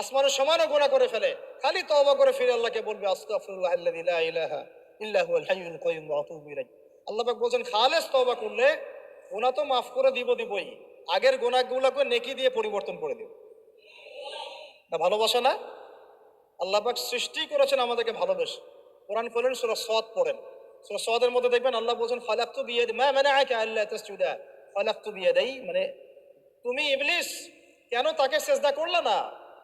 আসমানের সমানও গোনা করে ফেলে। খালি তওবা করে ফিরে আল্লাহকে বলবে, আস্তাগফিরুল্লাহ আল্লাযী লা ইলাহা ইল্লা হাইয়ুল কাইয়্যুম ওয়া আল্লাহ খালেস তওবা করলে গোনা তো মাফ করে দিব দিবই। আগের গোনাগুলোকে নেকি দিয়ে পরিবর্তন করে দিব না, ভালোবাসা না? আল্লাহ সৃষ্টি করেছেন আমাদেরকে ভালোবেসে। কোরআন খোলেন সুরা সদ পড়েন। সুরা সদের মধ্যে দেখবেন আল্লাহ বলছেন, ফালাক্তু বিয়ে মা মানে আকে আল্লাহ তাসজুদা। ফালাক্তু দেই মানে তুমি ইবলিস, কেন তাকে সেজদা করলে না?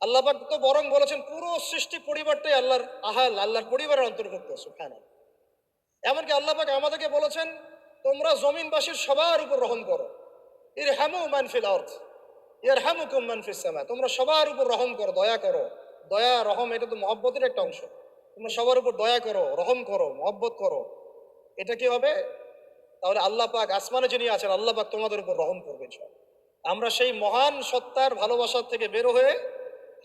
আল্লাহ পাক তো বরং বলেছেন, পুরো সৃষ্টি পরিবারটাই আল্লাহর আহাল, আল্লাহর পরিবারের অন্তর্ভুক্ত সুখানা এমনকি আল্লাহ পাক আমাদেরকে বলেছেন, তোমরা জমিনবাসীর সবার উপর রহম করো। এর হ্যামু মানফিল অর্থ এর হ্যামুকুম মানফিস সামা, তোমরা সবার উপর রহম করো, দয়া করো। দয়া, রহম এটা তো মহব্বতের একটা অংশ। তোমরা সবার উপর দয়া করো, রহম করো, মহব্বত করো। এটা কি হবে? তাহলে আল্লাহ পাক আসমানে যিনি আছেন, আল্লাহ পাক তোমাদের উপর রহম করবে আমরা সেই মহান সত্তার ভালোবাসার থেকে বের হয়ে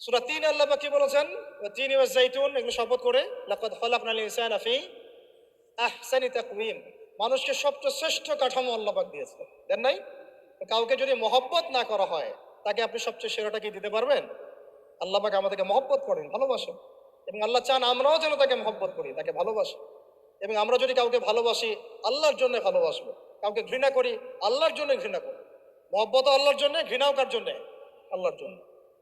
সুরা তিন আল্লাহ কি বলেছেন? তিন ইউজ জাইতুন এগুলো শপথ করে, লাকাদ খালাকনাল ইনসানা ফি আহসানি তাকওয়িম। মানুষকে সবচেয়ে শ্রেষ্ঠ কাঠামো আল্লাহ পাক দিয়েছে। দেন নাই? কাউকে যদি মহব্বত না করা হয়, তাকে আপনি সবচেয়ে সেরাটা কি দিতে পারবেন? আল্লাহ পাক আমাদেরকে মহব্বত করেন, ভালোবাসেন। এবং আল্লাহ চান আমরাও যেন তাকে মহব্বত করি, তাকে ভালোবাসি। এবং আমরা যদি কাউকে ভালোবাসি, আল্লাহর জন্য ভালোবাসবো। কাউকে ঘৃণা করি, আল্লাহর জন্য ঘৃণা করি। মহব্বত আল্লাহর জন্য, ঘৃণাও কার জন্য? আল্লাহর জন্য।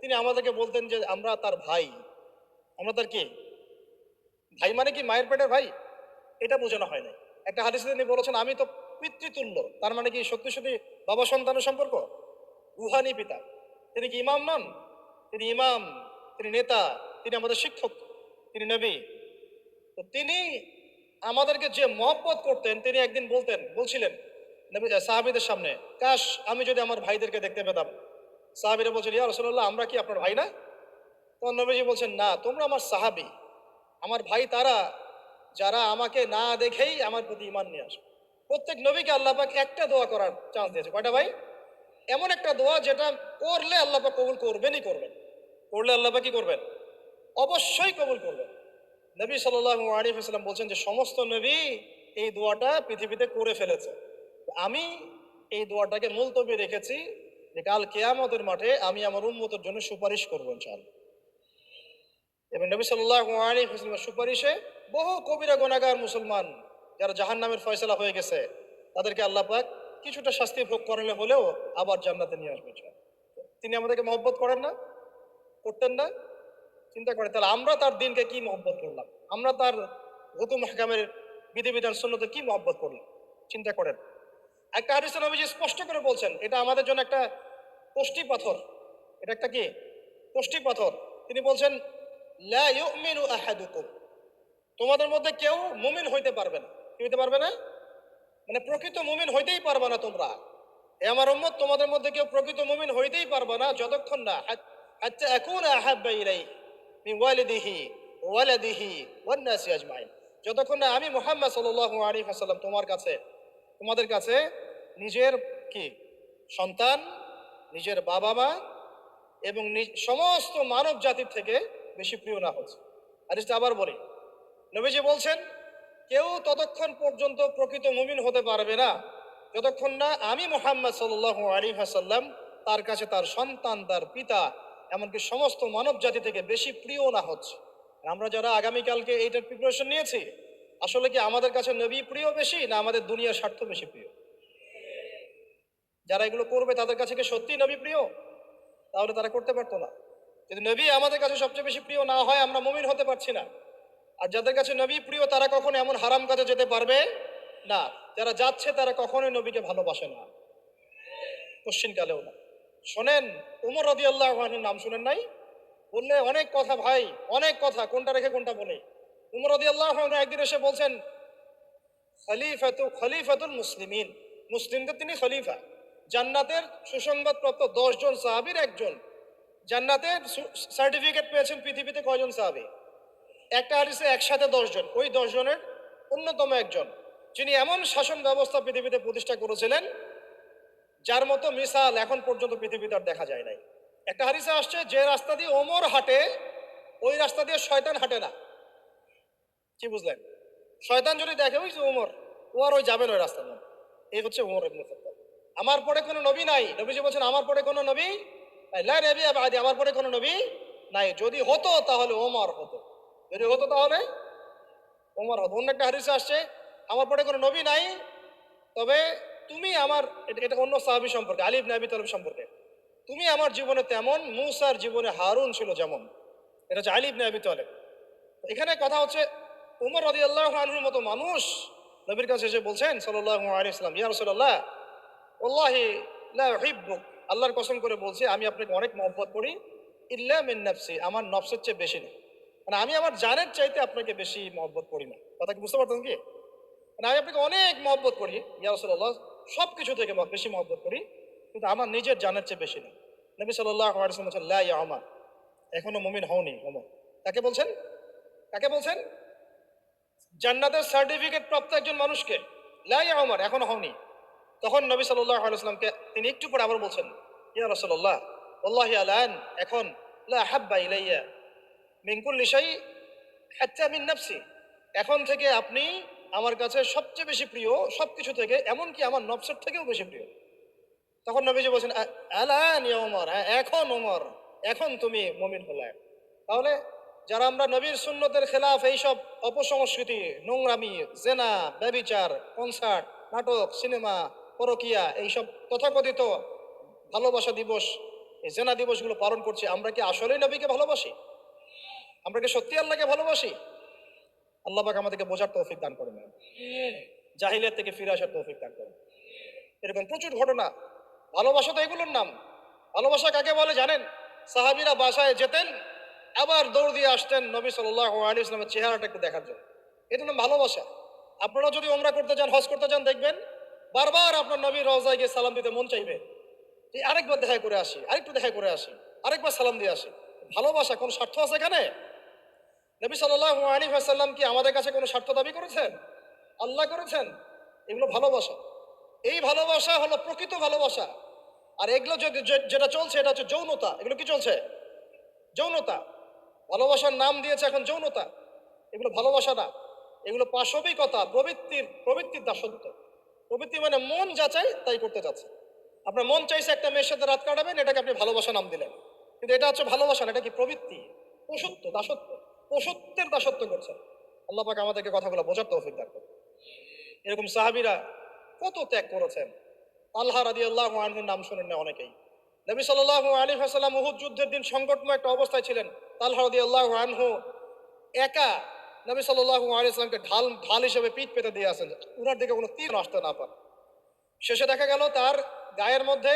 তিনি আমাদেরকে বলতেন যে, আমরা তার ভাই। আমরা তার কি? ভাই মানে কি মায়ের পেটের ভাই? এটা বোঝানো হয় না একটা হাদিসে তিনি বলেছেন, আমি তো পিতৃতুল্য। তার মানে কি সত্যি সত্যি বাবা সন্তানের সম্পর্ক? রুহানি পিতা। তিনি কি ইমাম নন? তিনি ইমাম, তিনি নেতা, তিনি আমাদের শিক্ষক, তিনি নবী। তো তিনি আমাদেরকে যে মহব্বত করতেন, তিনি একদিন বলতেন, বলছিলেন, নবী, সাহাবিদের সামনে, কাশ, আমি যদি আমার ভাইদেরকে দেখতে পেতাম। সাহাবিরা বলছেন, ইয়া রসল্লাহ আমরা কি আপনার ভাই না? তখন নবীজি বলছেন, না, তোমরা আমার সাহাবি। আমার ভাই তারা, যারা আমাকে না দেখেই আমার প্রতি ইমান নিয়ে আসে। প্রত্যেক নবীকে আল্লাহ পাক একটা দোয়া করার চান্স দিয়েছে। কয়টা ভাই? এমন একটা দোয়া যেটা করলে আল্লাহ পাক কবুল করবেনই করবেন। করলে আল্লাহ পাক কি করবেন? অবশ্যই কবুল করবেন। নবী সাল্লাহ আলী হাসলাম বলছেন যে, সমস্ত নবী এই দোয়াটা পৃথিবীতে করে ফেলেছে। আমি এই দোয়াটাকে মুলতবি রেখেছি যে কাল কেয়ামতের মাঠে আমি আমার উন্মতের জন্য সুপারিশ করব চাল এবং নবী সাল্লাহ সুপারিশে বহু কবিরা গোনাগার মুসলমান যারা জাহান নামের ফয়সলা হয়ে গেছে, তাদেরকে আল্লাহ পাক কিছুটা শাস্তি ভোগ করালে হলেও আবার জান্নাতে নিয়ে আসবে। তিনি আমাদেরকে মহব্বত করেন না, করতেন না, চিন্তা করেন, তাহলে আমরা তার দিনকে কি মহব্বত করলাম? আমরা তার হুকুম হাকামের বিধিবিধান শূন্যতে কি মহব্বত করলাম? চিন্তা করেন। একটা হাদিসে নবীজি স্পষ্ট করে বলছেন, এটা আমাদের জন্য একটা কষ্টি পাথর। এটা একটা কি? কষ্টি পাথর। তিনি বলছেন, লা ইউমিনু আহাদুকুম। তোমাদের মধ্যে কেউ মুমিন হইতে পারবে না। কি হইতে পারবে না? মানে প্রকৃত মুমিন হইতেই পারবে না তোমরা। এ আমার উম্মত, তোমাদের মধ্যে কেউ প্রকৃত মুমিন হইতেই পারবে না, যতক্ষণ না হাত্তা আকুনা আহাব্বা ইলাই মিন ওয়ালিদিহি ওয়ালাদিহি ওয়ান নাসি আজমাইন। যতক্ষণ না আমি মুহাম্মদ সাল্লাল্লাহু আলাইহি ওয়াসাল্লাম তোমার কাছে তোমাদের কাছে নিজের কি? সন্তান নিজের বাবা মা এবং সমস্ত মানব জাতির থেকে বেশি প্রিয় না হচ্ছে। আর আবার বলি। নবীজি বলছেন, কেউ ততক্ষণ পর্যন্ত প্রকৃত মুমিন হতে পারবে না, যতক্ষণ না আমি মোহাম্মদ সাল্লাহ আলী হাসাল্লাম তার কাছে তার সন্তান, তার পিতা, এমনকি সমস্ত মানব জাতি থেকে বেশি প্রিয় না হচ্ছে। আমরা যারা আগামীকালকে এইটার প্রিপারেশন নিয়েছি, আসলে কি আমাদের কাছে নবী প্রিয় বেশি না আমাদের দুনিয়ার স্বার্থ বেশি প্রিয়? যারা এগুলো করবে তাদের কাছে কি সত্যি নবী প্রিয়? তাহলে তারা করতে পারতো না। যদি নবী আমাদের কাছে সবচেয়ে বেশি প্রিয় না হয়, আমরা মুমিন হতে পারছি না। আর যাদের কাছে নবী প্রিয়, তারা কখনো এমন হারাম কাজে যেতে পারবে না। যারা যাচ্ছে, তারা কখনোই নবীকে ভালোবাসে না। কালেও না। শোনেন, উমর রদি আল্লাহ নাম শুনেন নাই? বললে অনেক কথা ভাই, অনেক কথা। কোনটা রেখে কোনটা বলে? উমর রদি আল্লাহ একদিন এসে বলছেন, খলিফাতু, খলিফাতুল মুসলিমিন। মুসলিমদের তিনি খলিফা। জান্নাতের সুসংবাদপ্রাপ্ত দশজন সাহাবীর একজন। জান্নাতের সার্টিফিকেট পেয়েছেন পৃথিবীতে কয়জন সাহাবী? একটা হারিসে একসাথে দশজন। ওই দশজনের অন্যতম একজন, যিনি এমন শাসন ব্যবস্থা পৃথিবীতে প্রতিষ্ঠা করেছিলেন, যার মতো মিসাল এখন পর্যন্ত পৃথিবীতে আর দেখা যায় নাই। একটা হাদিসে আসছে, যে রাস্তা দিয়ে ওমর হাঁটে, ওই রাস্তা দিয়ে শয়তান হাঁটে না। কি বুঝলেন? শয়তান যদি দেখে, ওই যে ওমর, ও আর ওই যাবেন ওই রাস্তা দিয়ে এই হচ্ছে ওমর ইবনে আমার পরে কোনো নবী নাই। নবীজি বলছেন, আমার পরে কোনো নবী নাই। লা নবী বাদি, আমার পরে কোনো নবী নাই। যদি হতো তাহলে ওমর হতো। যদি হতো তাহলে ওমর হতো। অন্য একটা হারিসে আসছে, আমার পরে কোনো নবী নাই, তবে তুমি আমার এটা অন্য সাহাবী সম্পর্কে আলিব নাবি তালব সম্পর্কে। তুমি আমার জীবনে তেমন, মুসার জীবনে হারুন ছিল যেমন। এটা হচ্ছে আলিব নাবি তালেব। এখানে কথা হচ্ছে উমর রদি আল্লাহ মতো মানুষ নবীর কাছে এসে বলছেন সাল্লাহ আলী ইসলাম ইয়া রসুল্লাহ ওল্লাহি আল্লাহর কসম করে বলছি, আমি আপনাকে অনেক মহব্বত করি। ইল্লা মিন আমার নফসের চেয়ে বেশি না। মানে আমি আমার জানের চাইতে আপনাকে বেশি মহব্বত করি না। কথা কি বুঝতে পারতেন কি? মানে আমি আপনাকে অনেক মহব্বত করি। ইয়া রসুল্লাহ সব কিছু থেকে বেশি মহব্বত করি, কিন্তু আমার নিজের জানের চেয়ে বেশি না। নবী সাল্লাহ ইয়া আমার এখনও মুমিন হওনি ওমর। কাকে বলছেন? কাকে বলছেন? জান্নাতের সার্টিফিকেট প্রাপ্ত একজন মানুষকে। লাই আমার এখনও হওনি। তখন নবী সাল্লাহ আলাইসলামকে তিনি একটু পরে আবার বলছেন, ইয়া রসল্লাহ আল্লাহ আলান এখন লা হাব্বা ইলাইয়া মিনকুল লিশাই হাত্তা মিন এখন থেকে আপনি আমার কাছে সবচেয়ে বেশি প্রিয় সব কিছু থেকে, এমনকি আমার নবসের থেকেও বেশি প্রিয়। তখন নবীজি বলছেন, "আ- আলান ইয়া ওমর হ্যাঁ এখন ওমর এখন তুমি মমিন হলে। তাহলে যারা আমরা নবীর সুন্নতের খেলাফ এইসব অপসংস্কৃতি, নোংরামি, জেনা, ব্যবিচার, কনসার্ট, নাটক, সিনেমা পরকিয়া, এইসব তথাকথিত ভালোবাসা দিবস জেনা দিবসগুলো পালন করছি, আমরা কি আসলেই নবীকে ভালোবাসি? আমরা কি সত্যি আল্লাহকে ভালোবাসি? আল্লাহ পাক আমাদেরকে বোঝার তৌফিক দান করেন। জাহিলিয়াত থেকে ফিরে আসার তৌফিক দান করেন। এরকম প্রচুর ঘটনা। ভালোবাসা তো এগুলোর নাম। ভালোবাসা কাকে বলে জানেন? সাহাবিরা বাসায় যেতেন, আবার দৌড় দিয়ে আসতেন নবী সাল্লাহ আলী ইসলামের চেহারাটা একটু দেখার জন্য। এটা নাম ভালোবাসা। আপনারা যদি ওমরা করতে চান হজ করতে চান দেখবেন বারবার আপনার নবী রওজায় গিয়ে সালাম দিতে মন চাইবে? এই আরেকবার দেখা করে আসি, আরেকটু দেখা করে আসি, আরেকবার সালাম দিয়ে আসি। ভালোবাসা কোন স্বার্থ আছে এখানে? নবী সাল্লাহ আলী কি আমাদের কাছে কোনো স্বার্থ দাবি করেছেন? আল্লাহ করেছেন? এগুলো ভালোবাসা। এই ভালোবাসা হলো প্রকৃত ভালোবাসা। আর এগুলো যে- যে- যেটা চলছে, এটা হচ্ছে যৌনতা। এগুলো কি চলছে? যৌনতা। ভালোবাসার নাম দিয়েছে এখন যৌনতা। এগুলো ভালোবাসা না। এগুলো পাশবিকতা, প্রবৃত্তির প্রবৃত্তির দাসত্ব। প্রবৃত্তি মানে মন যা চাই তাই করতে চাচ্ছে আপনার মন চাইছে একটা মেয়ের সাথে রাত কাটাবেন, এটাকে আপনি ভালোবাসা নাম দিলেন। কিন্তু এটা হচ্ছে ভালোবাসা এটা কি প্রবৃত্তি? পশুত্ব দাসত্ব। পশুত্বের দাসত্ব করছে। আল্লাহ পাক আমাদেরকে কথাগুলো বোঝার তৌফিক দান। এরকম সাহাবিরা কত ত্যাগ করেছেন। আল্লাহ রাদি আল্লাহ আনহুর নাম শোনেন না অনেকেই। নবী সাল্লাহ আলী হাসাল্লাম উহুদ যুদ্ধের দিন সংকটময় একটা অবস্থায় ছিলেন। তাল্লাহ রাদি আল্লাহ আনহু একা নবী সাল্লাহ আলী সাল্লামকে ঢাল ঢাল হিসেবে পিঠ পেতে দিয়ে আসেন। উনার দিকে কোনো তীর আসতে না পারে শেষে দেখা গেল তার গায়ের মধ্যে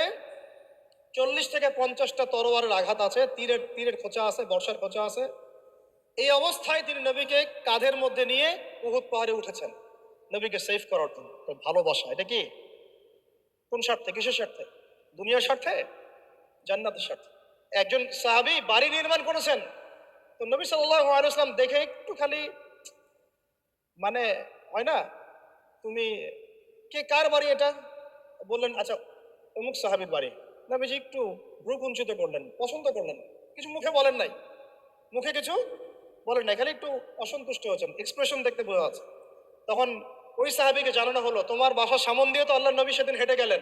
চল্লিশ থেকে পঞ্চাশটা তরোয়ারের আঘাত আছে, তীরের তীরের খোঁচা আছে, বর্ষার খোঁচা আছে। এই অবস্থায় তিনি নবীকে কাঁধের মধ্যে নিয়ে উহুদ পাহাড়ে উঠেছেন। নবীকে সেফ করার জন্য। ভালোবাসা, এটা কি? কোন স্বার্থে? কিসের স্বার্থে? দুনিয়ার স্বার্থে? জান্নাতের স্বার্থে? একজন সাহাবী বাড়ি নির্মাণ করেছেন। তো নবী সাল্লাহ আলাইসলাম দেখে একটু খালি মানে হয় না? তুমি কে কার বাড়ি এটা? বললেন আচ্ছা অমুক সাহাবির বাড়ি। নবীজি একটু ভ্রু কুঞ্চিত করলেন, পছন্দ করলেন। কিছু মুখে বলেন নাই। মুখে কিছু বলেন নাই, খালি একটু অসন্তুষ্ট হয়েছেন এক্সপ্রেশন দেখতে বোঝা যাচ্ছে। তখন ওই সাহাবিকে জানানো হলো, তোমার বাসার সামন দিয়ে তো আল্লাহ নবী সেদিন হেঁটে গেলেন।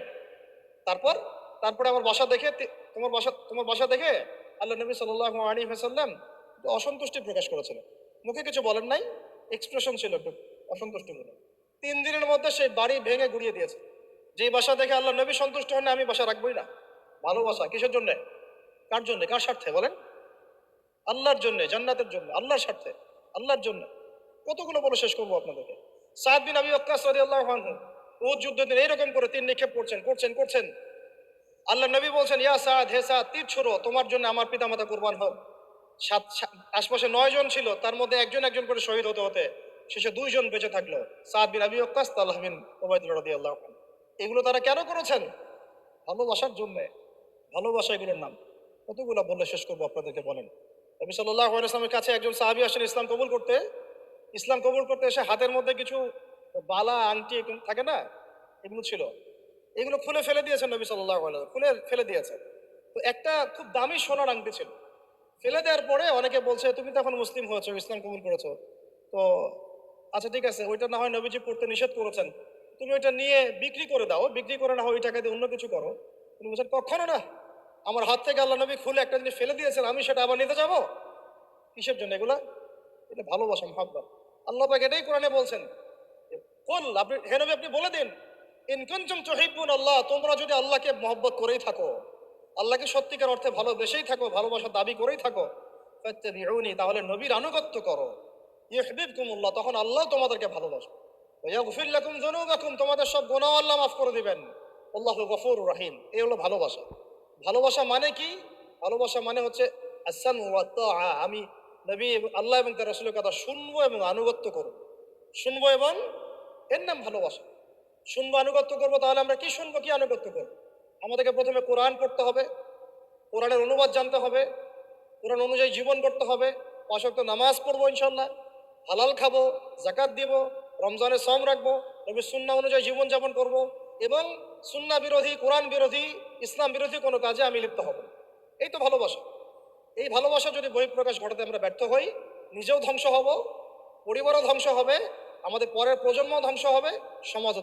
তারপর? তারপরে আমার বাসা দেখে তোমার বাসা তোমার বাসা দেখে আল্লাহ নবী সাল্লাহ আলী হাসাল্লাম একটু অসন্তুষ্টি প্রকাশ করেছিলেন। মুখে কিছু বলেন নাই? এক্সপ্রেশন ছিল একটু অসন্তুষ্টি মনে তিন দিনের মধ্যে সেই বাড়ি ভেঙে গুড়িয়ে দিয়েছে। যেই বাসা দেখে আল্লাহ নবী সন্তুষ্ট হন না, আমি বাসা রাখবোই না। ভালোবাসা কিসের জন্যে? কার জন্যে? কার স্বার্থে? বলেন। আল্লাহর জন্য জান্নাতের জন্য আল্লাহর স্বার্থে আল্লাহর জন্য। কতগুলো বলে শেষ করব আপনাদেরকে? সাদ বিন আবি ওয়াক্কাস রাদিয়াল্লাহু আনহু ও যুদ্ধ দিন এইরকম করে তিন নিক্ষেপ করছেন করছেন করছেন। আল্লাহ নবী বলছেন ইয়া সাদ হে সাদ তীর ছোড়ো তোমার জন্য আমার পিতামাতা কোরবান হোক। সাত আশপাশে নয় জন ছিল, তার মধ্যে একজন একজন করে শহীদ হতে হতে শেষে দুইজন বেঁচে থাকল। সাদ বিন আবি ওয়াক্কাস তাল্লাহ বিন ওবায়দুল্লাহ আনহু। এগুলো তারা কেন করেছেন? ভালোবাসার জন্যে। ভালোবাসা এগুলোর নাম। কতগুলো বললে শেষ করব আপনাদেরকে বলেন। নবী সাল্লাহ ইসলামের কাছে একজন সাহাবি আসেন, ইসলাম কবুল করতে। ইসলাম কবুল করতে এসে হাতের মধ্যে কিছু বালা, আংটি থাকে না? এগুলো ছিল। এগুলো খুলে ফেলে দিয়েছেন নবী সাল্লাহ খুলে ফেলে দিয়েছেন। তো একটা খুব দামি সোনার আংটি ছিল। ফেলে দেওয়ার পরে অনেকে বলছে, তুমি তো এখন মুসলিম হয়েছো, ইসলাম কবুল করেছ। তো আচ্ছা ঠিক আছে, ওইটা না হয় নবীজি পড়তে নিষেধ করেছেন। তুমি ওইটা নিয়ে বিক্রি করে দাও, বিক্রি করে না হয় ওই টাকা দিয়ে অন্য কিছু করো। তুমি বলছেন, কখনো না। আমার হাত থেকে আল্লাহ নবী খুলে একটা জিনিস ফেলে দিয়েছেন, আমি সেটা আবার নিতে যাব? কিসের জন্য এগুলা? এটা ভালোবাসা, মহাব্বত। আল্লাহ পাক এটাই কোরআনে বলছেন কল, আপনি, হে নবী, আপনি বলে দিন ইনকুনতুম তুহিব্বুন আল্লাহ তোমরা যদি আল্লাহকে মহব্বত করেই থাকো। আল্লাহকে সত্যিকার অর্থে ভালোবেসেই থাকো, ভালোবাসার দাবি করেই থাকো। ফাত্তাবিউনি, তাহলে নবীর আনুগত্য করো। ইউহিব্বুকুমুল্লাহ, তখন আল্লাহ তোমাদেরকে ভালোবাসবে। যুনুবাকুম, তোমাদের সব গুনাহ আল্লাহ মাফ করে দিবেন। আল্লাহু গফুরুর রহিম, এই হলো ভালোবাসা। ভালোবাসা মানে কি? ভালোবাসা মানে হচ্ছে আমি নবী আল্লাহ এবং তার রসুলের কথা শুনব এবং আনুগত্য করব। শুনব এবং এর নাম ভালোবাসা। শুনব, আনুগত্য করব, তাহলে আমরা কি শুনব, কি আনুগত্য করব? আমাদেরকে প্রথমে কোরআন পড়তে হবে, কোরআনের অনুবাদ জানতে হবে, কোরআন অনুযায়ী জীবন করতে হবে পাশক্ত নামাজ পড়ব ইনশাল্লাহ হালাল খাব জাকাত দিব রমজানের সম রাখব, নবীর সুন্না অনুযায়ী জীবনযাপন করব এবং সুন্না বিরোধী, কোরআন বিরোধী, ইসলাম বিরোধী কোনো কাজে আমি লিপ্ত হব এই তো ভালোবাসা। এই ভালোবাসা যদি বহিঃপ্রকাশ ঘটাতে আমরা ব্যর্থ হই, নিজেও ধ্বংস হব, পরিবারও ধ্বংস হবে, আমাদের পরের প্রজন্ম ধ্বংস হবে, সমাজও